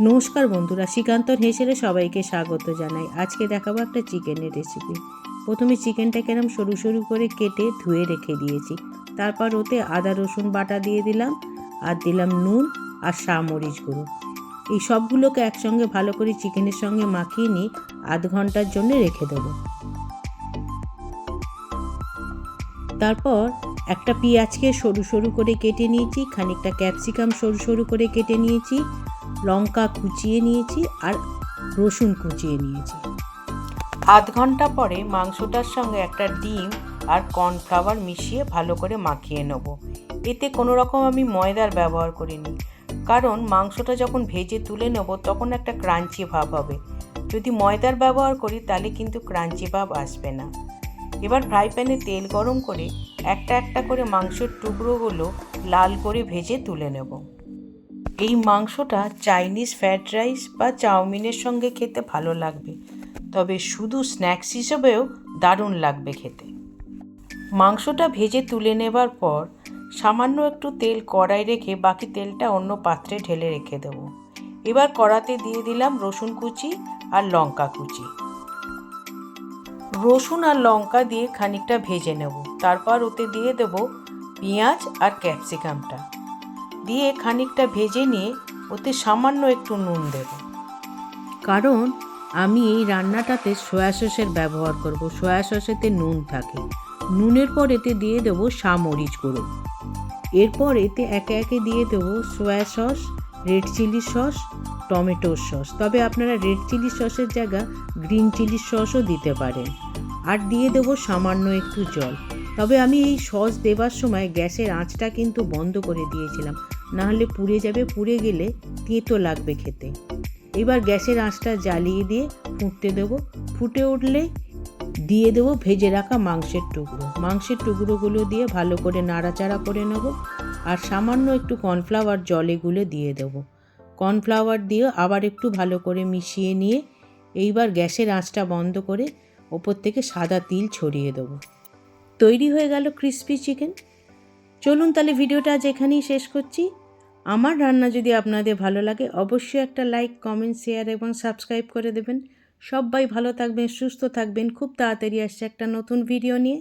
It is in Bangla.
নমস্কার বন্ধুরা শ্রীকান্তর হেসেলে সবাইকে স্বাগত জানাই। আজকে দেখাবো একটা চিকেনের রেসিপি প্রথমে চিকেনটাকে এরম সরু সরু করে কেটে ধুয়ে রেখে দিয়েছি। তারপর ওতে আদা, রসুন বাটা দিয়ে দিলাম, আর দিলাম নুন আর মরিচ গুঁড়ো। এই সবগুলোকে একসঙ্গে ভালো করে চিকেনের সঙ্গে মাখিয়ে নিয়ে আধ ঘণ্টার জন্য রেখে দেবো। তারপর একটা পেঁয়াজকে সরু সরু করে কেটে নিয়েছি, খানিকটা ক্যাপসিকাম সরু সরু করে কেটে নিয়েছি লঙ্কা কুচিয়ে নিয়েছি আর রসুন কুচিয়ে নিয়েছি। আধ ঘণ্টা পরে মাংসটার সঙ্গে একটা ডিম আর কর্নফ্লাওয়ার মিশিয়ে ভালো করে মাখিয়ে নেব। এতে কোনো রকম আমি ময়দার ব্যবহার করিনি। কারণ মাংসটা যখন ভেজে তুলে নেব তখন একটা ক্রাঞ্চি ভাব হবে। যদি ময়দার ব্যবহার করি তাহলে কিন্তু ক্রাঞ্চি ভাব আসবে না। এবার ফ্রাই প্যানে তেল গরম করে একটা একটা করে মাংসের টুকরোগুলো লাল করে ভেজে তুলে নেব। এই মাংসটা চাইনিজ ফ্রায়েড রাইস বা চাউমিনের সঙ্গে খেতে ভালো লাগবে। তবে শুধু স্ন্যাক্স হিসেবেও দারুণ লাগবে খেতে। মাংসটা ভেজে তুলে নেবার পর সামান্য একটু তেল কড়াই রেখে বাকি তেলটা অন্য পাত্রে ঢেলে রেখে দেব। এবার কড়াতে দিয়ে দিলাম রসুন কুচি আর লঙ্কা কুচি। রসুন আর লঙ্কা দিয়ে খানিকটা ভেজে নেব। তারপর ওতে দিয়ে দেব পেঁয়াজ আর ক্যাপসিকামটা। দিয়ে খানিকটা ভেজে নিয়ে ওতে সামান্য একটু নুন দেব। কারণ আমি এই রান্নাটাতে সয়া সসের ব্যবহার করব। সয়া সসেতে নুন থাকে। নুনের পর এতে দিয়ে দেব মরিচ গুঁড়ো। এরপর এতে একে একে দিয়ে দেবো soya sauce, red chilli sauce টমেটোর সস। তবে আপনারা রেড চিলি সসের জায়গা গ্রিন চিলি সসও দিতে পারেন। আর দিয়ে দেবো সামান্য একটু জল। তবে আমি এই সস দেবার সময় গ্যাসের আঁচটা কিন্তু বন্ধ করে দিয়েছিলাম। নাহলে পুড়ে যাবে, পুড়ে গেলে তেঁতো লাগবে খেতে। এবার গ্যাসের আঁচটা জ্বালিয়ে দিয়ে ফুটতে দেবো। ফুটে উঠলে দিয়ে দেবো ভেজে রাখা মাংসের টুকরো। মাংসের টুকরোগুলো দিয়ে ভালো করে নাড়াচাড়া করে নেব আর সামান্য একটু কর্নফ্লাওয়ার জলে গুলে দিয়ে দেবো। কর্নফ্লাওয়ার দিয়ে আবার একটু ভালো করে মিশিয়ে নিয়ে এইবার গ্যাসের আঁচটা বন্ধ করে ওপর থেকে সাদা তিল ছড়িয়ে দেবো। তৈরি হয়ে গেল ক্রিসপি চিকেন চলুন তাহলে ভিডিওটা আজ এখানেই শেষ করছি। আমার রান্না যদি আপনাদের ভালো লাগে, অবশ্যই একটা লাইক কমেন্ট শেয়ার এবং সাবস্ক্রাইব করে দেবেন। সবাই ভালো থাকবেন, সুস্থ থাকবেন। খুব তাড়াতাড়ি আসছে একটা নতুন ভিডিও নিয়ে।